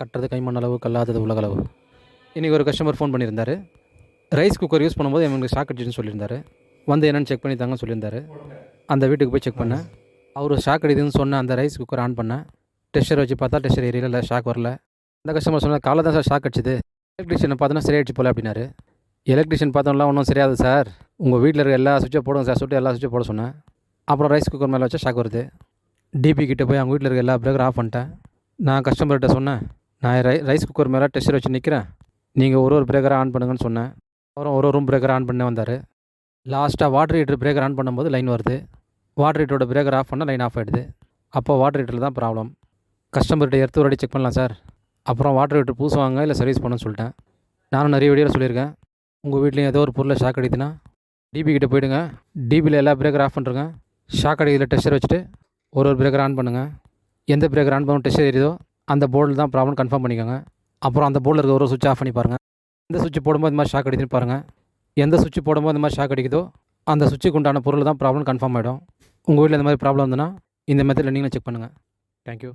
கட்டுறது கைமண் அளவு கல்லாதது உலகளவு. இன்றைக்கி ஒரு கஸ்டமர் ஃபோன் பண்ணியிருந்தார். ரைஸ் குக்கர் யூஸ் பண்ணும்போது எனக்கு ஷாக் அடிச்சுன்னு சொல்லியிருந்தாரு. வந்து என்னென்னு செக் பண்ணி தாங்கன்னு சொல்லியிருந்தாரு. அந்த வீட்டுக்கு போய் செக் பண்ணேன். அவர் ஷாக் அடிக்குதுன்னு சொன்ன அந்த ரைஸ் குக்கர் ஆன் பண்ணேன். டெஸ்டர் வச்சு பார்த்தா டெஸ்டர் ஏரியாவில் இல்லை ஷாக் வரல. அந்த கஸ்டமர் சொன்னால் காலை தான் சார் ஷாக் அடிச்சுது. எலக்ட்ரிஷியனை பார்த்தோன்னா சரியாயிடுச்சு போல அப்படின்னாரு. எலக்ட்ரிஷியன் பார்த்தோம்லாம் ஒன்றும் சரியாது சார் உங்கள் வீட்டில் இருக்க எல்லா சுவிட்சை போடுங்க சார் சுட்டு எல்லா சுவிட்சை போட சொன்னேன். அப்புறம் ரைஸ் குக்கர் மேலே வச்சா ஷாக் வருது. டிபி கிட்டே போய் அவங்க வீட்டில் இருக்க எல்லா பிரேக்கர் ஆஃப் பண்ணிட்டேன். நான் கஸ்டமர்கிட்ட சொன்னேன் நான் ரை ரைஸ் குக்கர் மேலே டெஸ்டர் வச்சு நிற்கிறேன் நீங்கள் ஒரு ஒரு பிரேக்கரை ஆன் பண்ணுங்கன்னு சொன்னேன். அப்புறம் ஒரு ஒரு ரூம் பிரேக்கர் ஆன் பண்ண வந்தார். லாஸ்ட்டாக வாட்டர் ஹீட்டர் பிரேக்கர் ஆன் பண்ணும்போது லைன் வருது. வாட்டர் ஹீட்டரோட பிரேக்கர் ஆஃப் பண்ணால் லைன் ஆஃப் ஆகிடுது அப்போ வாட்டர் ஹீட்டரில் தான் ப்ராப்ளம் கஸ்டமர்கிட்ட எடுத்து ஒரு செக் பண்ணலாம் சார் அப்புறம் வாட்டர் ஹீட்டர் பூசுவாங்க இல்லை சர்வீஸ் பண்ணணும்னு சொல்லிட்டேன். நானும் நிறைய வீடியோவில் சொல்லியிருக்கேன். உங்கள் வீட்லேயும் ஏதோ ஒரு பொருளை ஷாக் அடிக்குதுன்னா டிபி கிட்டே போயிடுங்க. டிபியில் எல்லா பிரேக்கர் ஆஃப் பண்ணுறங்க ஷாக் அடிக்கிறதுல டெஸ்டர் வச்சுட்டு ஒரு ஒரு பிரேக்கர் ஆன் பண்ணுங்கள் எந்த பிரேக்கர் ஆன் பண்ண டெஸ்டர் எரியுதோ அந்த போர்டில் தான் ப்ராப்ளம் கன்ஃபார்ம் பண்ணிக்கோங்க. அப்புறம் அந்த போர்டில் இருக்க ஒரு சுவிட்ச் ஆஃப் பண்ணி பாருங்கள் எந்த சுவிட்ச் போடும்போது இந்த மாதிரி ஷாக் அடிக்குதுன்னு பாருங்கள் எந்த சுவிட்ச் போடும்போது இந்த மாதிரி ஷாக் அடிக்குதோ அந்த சுவிட்சுக்கு உண்டான பொருள் தான் ப்ராப்ளம் கன்ஃபார்ம் ஆகிடும் உங்கள் வீட்டில் இந்த மாதிரி ப்ராப்ளம் இருந்ததுன்னா இந்த மெத்தடில் நீங்களும் செக் பண்ணுங்கள் தேங்க்யூ